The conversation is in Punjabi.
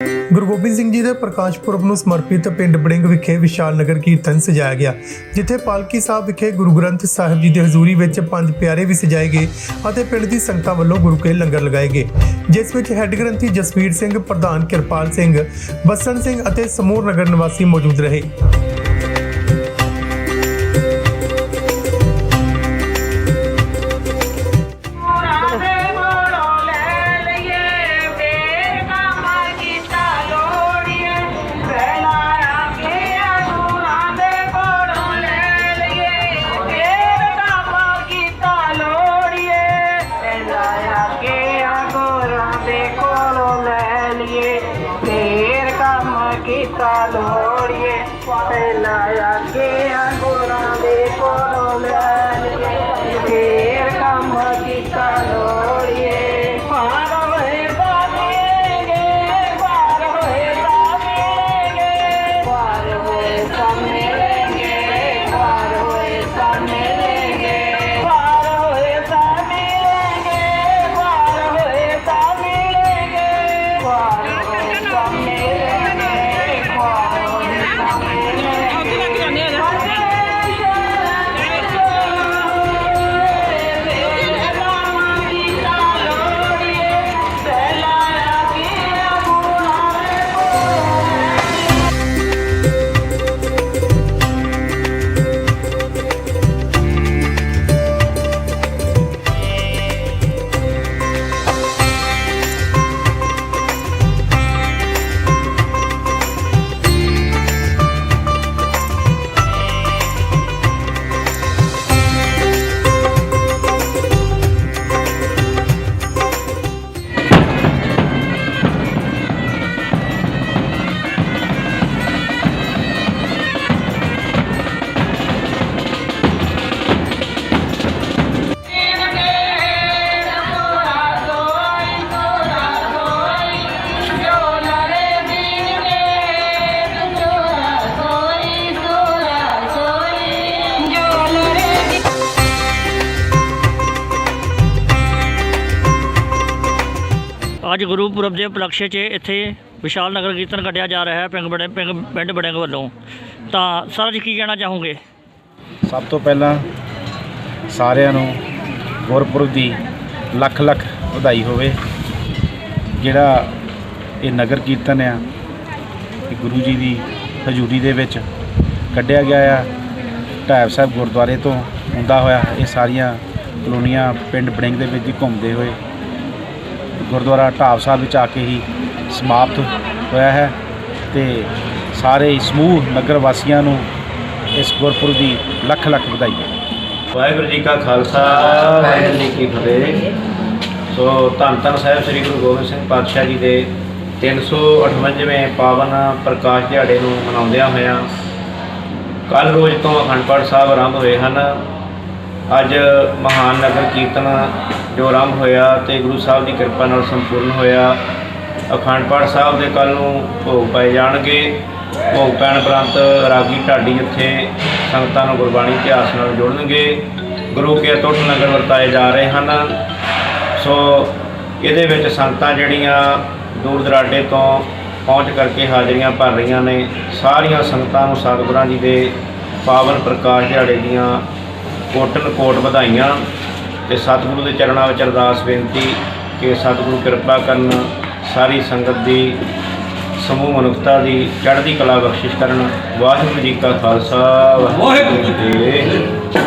ਗੁਰੂ ਗੋਬਿੰਦ ਸਿੰਘ ਜੀ ਦੇ ਪ੍ਰਕਾਸ਼ ਪੁਰਬ ਨੂੰ ਸਮਰਪਿਤ ਪਿੰਡ ਬੜਿੰਗ ਵਿਖੇ ਵਿਸ਼ਾਲ ਨਗਰ ਕੀਰਤਨ ਸਜਾਇਆ ਗਿਆ, ਜਿੱਥੇ ਪਾਲਕੀ ਸਾਹਿਬ ਵਿਖੇ ਗੁਰੂ ਗ੍ਰੰਥ ਸਾਹਿਬ ਜੀ ਦੀ ਹਜ਼ੂਰੀ ਵਿੱਚ ਪੰਜ ਪਿਆਰੇ ਵੀ ਸਜਾਏ ਗਏ ਅਤੇ ਪਿੰਡ ਦੀ ਸੰਗਤਾਂ ਵੱਲੋਂ ਗੁਰੂ ਕੇ ਲੰਗਰ ਲਗਾਏ ਗਏ, ਜਿਸ ਵਿੱਚ ਹੈੱਡ ਗ੍ਰੰਥੀ ਜਸਵੀਰ ਸਿੰਘ, ਪ੍ਰਧਾਨ ਕਿਰਪਾਲ ਸਿੰਘ, ਬਸਨ ਸਿੰਘ ਅਤੇ ਸਮੂਹ ਨਗਰ ਨਿਵਾਸੀ ਮੌਜੂਦ ਰਹੇ। गीता लोड़िए फैलाया गया ਅੱਜ ਗੁਰੂ ਪੁਰਬ ਦੇ ਉਪਲਕਸ਼ 'ਚ ਇੱਥੇ ਵਿਸ਼ਾਲ ਨਗਰ ਕੀਰਤਨ ਕੱਢਿਆ ਜਾ ਰਿਹਾ ਹੈ ਪਿੰਡ ਬੜੇ ਪਿੰਡ ਪਿੰਡ ਬੜਿੰਗ ਵੱਲੋਂ। ਤਾਂ ਸਰ, ਜੀ ਕੀ ਕਹਿਣਾ ਚਾਹੋਗੇ? ਸਭ ਤੋਂ ਪਹਿਲਾਂ ਸਾਰਿਆਂ ਨੂੰ ਗੁਰਪੁਰਬ ਦੀ ਲੱਖ ਲੱਖ ਵਧਾਈ ਹੋਵੇ। ਜਿਹੜਾ ਇਹ ਨਗਰ ਕੀਰਤਨ ਆ, ਇਹ ਗੁਰੂ ਜੀ ਦੀ ਹਜ਼ੂਰੀ ਦੇ ਵਿੱਚ ਕੱਢਿਆ ਗਿਆ ਆ। ਢਾਬ ਸਾਹਿਬ ਗੁਰਦੁਆਰੇ ਤੋਂ ਹੁੰਦਾ ਹੋਇਆ, ਇਹ ਸਾਰੀਆਂ ਕਲੋਨੀਆਂ ਪਿੰਡ ਬੜਿੰਗ ਦੇ ਵਿੱਚ ਹੀ ਘੁੰਮਦੇ ਹੋਏ ਗੁਰਦੁਆਰਾ ਢਾਬ ਸਾਹਿਬ ਵਿੱਚ ਆ ਕੇ ਹੀ ਸਮਾਪਤ ਹੋਇਆ ਹੈ ਤੇ ਸਾਰੇ ਸਮੂਹ ਨਗਰ ਵਾਸੀਆਂ ਨੂੰ ਇਸ ਗੁਰਪੁਰਬ ਦੀ ਲੱਖ ਲੱਖ ਵਧਾਈ ਵਾਹਿਗੁਰੂ ਜੀ ਕਾ ਖਾਲਸਾ, ਵਾਹਿਗੁਰੂ ਜੀ ਕੀ ਫਤਿਹ। ਸੋ ਧੰਨ ਧੰਨ ਸਾਹਿਬ ਸ੍ਰੀ ਗੁਰੂ ਗੋਬਿੰਦ ਸਿੰਘ ਪਾਤਸ਼ਾਹ ਜੀ ਦੇ 358ਵੇਂ ਪਾਵਨ ਪ੍ਰਕਾਸ਼ ਦਿਹਾੜੇ ਨੂੰ ਮਨਾਉਂਦਿਆਂ ਹੋਇਆਂ ਕੱਲ ਰੋਜ਼ ਤੋਂ ਅਖੰਡ ਪਾਠ ਸਾਹਿਬ ਆਰੰਭ ਹੋਏ ਹਨ। ਅੱਜ ਮਹਾਨ ਨਗਰ ਕੀਰਤਨ ਜੋ ਆਰੰਭ ਹੋਇਆ ਤੇ ਗੁਰੂ ਸਾਹਿਬ ਦੀ ਕਿਰਪਾ ਨਾਲ ਸੰਪੂਰਨ ਹੋਇਆ। ਅਖੰਡ ਪਾਠ ਸਾਹਿਬ ਦੇ ਕੱਲ ਨੂੰ ਭੋਗ ਪਾਏ ਜਾਣਗੇ। ਭੋਗ ਪੈਣ ਉਪਰੰਤ ਰਾਗੀ ਢਾਡੀ ਇੱਥੇ ਸੰਗਤਾਂ ਨੂੰ ਗੁਰਬਾਣੀ ਇਤਿਹਾਸ ਨਾਲ ਜੋੜਨਗੇ। ਗੁਰੂ ਕੇ ਅਟੁੱਟ ਨਗਰ ਵਰਤਾਏ ਜਾ ਰਹੇ ਹਨ। ਸੋ ਇਹਦੇ ਵਿੱਚ ਸੰਗਤਾਂ ਜਿਹੜੀਆਂ ਦੂਰ ਦਰਾਡੇ ਤੋਂ ਪਹੁੰਚ ਕਰਕੇ ਹਾਜ਼ਰੀਆਂ ਭਰ ਰਹੀਆਂ ਨੇ, ਸਾਰੀਆਂ ਸੰਗਤਾਂ ਨੂੰ ਸਤਿਗੁਰਾਂ ਜੀ ਦੇ ਪਾਵਨ ਪ੍ਰਕਾਸ਼ ਦਿਹਾੜੇ ਦੀਆਂ ਕੋਟਨ ਕੋਟ ਵਧਾਈਆਂ ਤੇ ਸਤਿਗੁਰੂ ਦੇ ਚਰਨਾਂ ਵਿੱਚ ਅਰਦਾਸ ਬੇਨਤੀ ਕਿ ਸਤਿਗੁਰੂ ਕਿਰਪਾ ਕਰਨ ਸਾਰੀ ਸੰਗਤ ਦੀ, ਸਮੂਹ ਮਨੁੱਖਤਾ ਦੀ ਚੜ੍ਹਦੀ ਕਲਾ ਬਖਸ਼ਿਸ਼ ਕਰਨ। ਵਾਹਿਗੁਰੂ ਜੀ ਕਾ ਖਾਲਸਾ, ਵਾਹਿਗੁਰੂ ਜੀ ਕੀ ਫਤਿਹ।